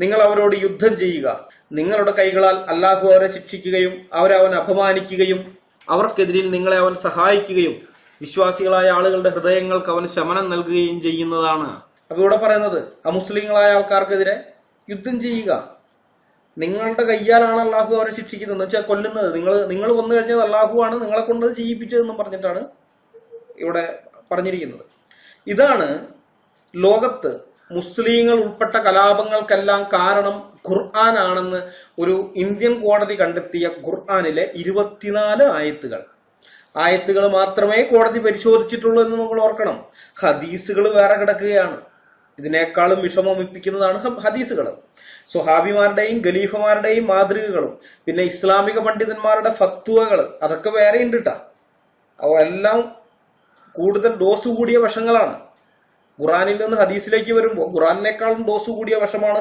നിങ്ങൾ അവരോട് യുദ്ധം ചെയ്യുക. നിങ്ങളുടെ കൈകളാൽ അല്ലാഹു അവരെ ശിക്ഷിക്കുകയും അവരെ അവൻ അപമാനിക്കുകയും അവർക്കെതിരിൽ നിങ്ങളെ അവൻ സഹായിക്കുകയും വിശ്വാസികളായ ആളുകളുടെ ഹൃദയങ്ങൾക്ക് അവൻ ശമനം നൽകുകയും ചെയ്യുന്നതാണ്. അപ്പൊ ഇവിടെ പറയുന്നത് അമുസ്ലിങ്ങളായ ആൾക്കാർക്കെതിരെ യുദ്ധം ചെയ്യുക. നിങ്ങളുടെ കയ്യാലാണ് അള്ളാഹു അവരെ ശിക്ഷിക്കുന്നത്. എന്ന് വെച്ചാൽ കൊല്ലുന്നത്. നിങ്ങൾ നിങ്ങൾ കൊന്നു കഴിഞ്ഞത് അള്ളാഹുവാണ് നിങ്ങളെ കൊണ്ട് അത് ചെയ്യിപ്പിച്ചതെന്നും പറഞ്ഞിട്ടാണ് ഇവിടെ പറഞ്ഞിരിക്കുന്നത്. ഇതാണ് ലോകത്ത് മുസ്ലിങ്ങൾ ഉൾപ്പെട്ട കലാപങ്ങൾക്കെല്ലാം കാരണം ഖുർആൻ ആണെന്ന് ഒരു ഇന്ത്യൻ കോടതി കണ്ടെത്തിയ ഖുർആാനിലെ ഇരുപത്തിനാല് ആയത്തുകൾ. ആയത്തുകൾ മാത്രമേ കോടതി പരിശോധിച്ചിട്ടുള്ളൂ എന്ന് നമ്മൾ ഓർക്കണം. ഹദീസുകൾ വേറെ കിടക്കുകയാണ്. ഇതിനേക്കാളും വിഷമമിപ്പിക്കുന്നതാണ് ഹദീസുകൾ. സ്വഹാബിമാരുടെയും ഖലീഫമാരുടെയും മാതൃകകളും പിന്നെ ഇസ്ലാമിക പണ്ഡിതന്മാരുടെ ഫത്വകൾ അതൊക്കെ വേറെ ഉണ്ട് കേട്ടാ അവ എല്ലാം കൂടുതൽ ഡോസ് കൂടിയ വശങ്ങളാണ്. ഖുറാനിൽ നിന്ന് ഹദീസിലേക്ക് വരുമ്പോൾ ഖുറാനിനേക്കാളും ഡോസ് കൂടിയ വശമാണ്